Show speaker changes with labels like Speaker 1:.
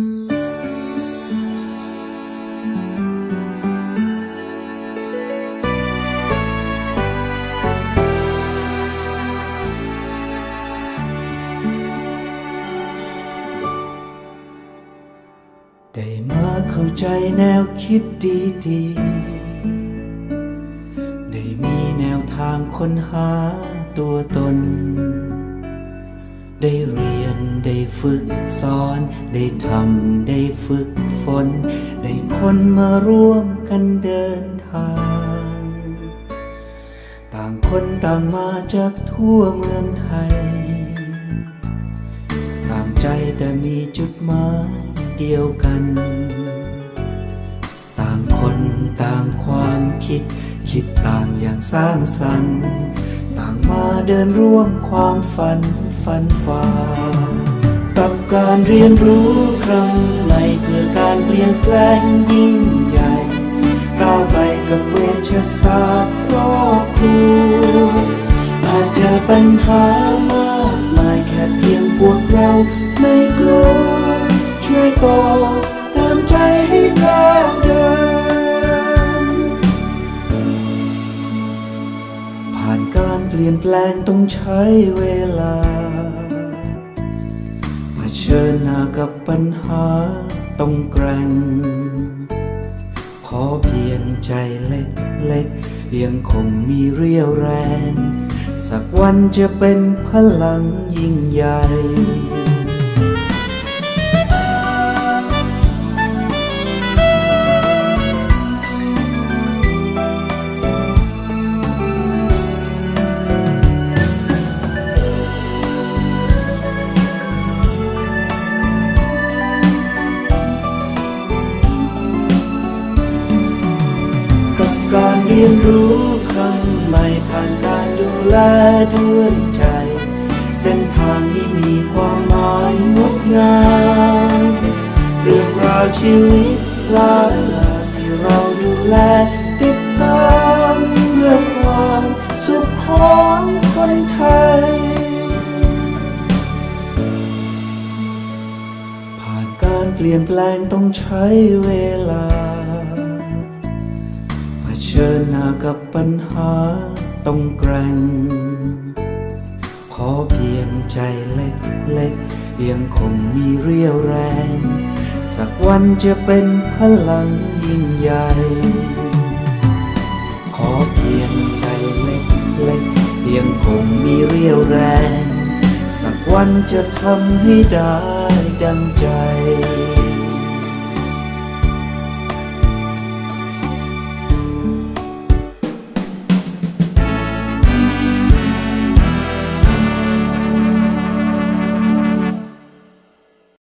Speaker 1: ได้มาเข้าใจแนวคิดดีๆ ได้มีแนวทางค้นหาตัวตน ได้เรียนได้ฝึกสอน ได้ทำได้ฝึกฝน ได้คนมาร่วมกันเดินทาง ต่างคนต่างมาจากทั่วเมืองไทย ต่างใจแต่มีจุดหมายเดียวกัน ต่างคนต่างความคิด คิดต่างอย่างสร้างสรรค์ ต่างมาเดินร่วมความฝัน ฝันฝ่ากับการเรียนรู้ครั้งใหม่เพื่อการเปลี่ยนแปลงยิ่งใหญ่ ก้าวไปกับเวชศาสตร์ครอบครัวอาจเจอปัญหา ยนแปลงต้องใช้เวลาเผชิญหน้ากับปัญหาต้องแกร่ง ขอเพียงใจเล็กๆยังคงมีเรี่ยวแรง สักวันจะเป็นพลังยิ่งใหญ่ รู้ครั้งใหม่ผ่านการดูแลด้วยใจ เส้นทางนี้มีความหมายงดงามเรื่องราวชีวิตหลายอย่าที่เราดูแลติดตามเพื่อความสุขของคนไทย ผ่านการเปลี่ยนแปลงต้องใช้เวลา ชิญหน้ากับปัญหาต้องแกร่ง ขอเพียงใจเล็กๆ ยังคงมีเรี่ยวแรง สักวันจะเป็นพลังยิ่งใหญ่ ขอเพียงใจเล็กๆ ยังคงมีเรี่ยวแรง สักวันจะทำให้ได้ดังใจ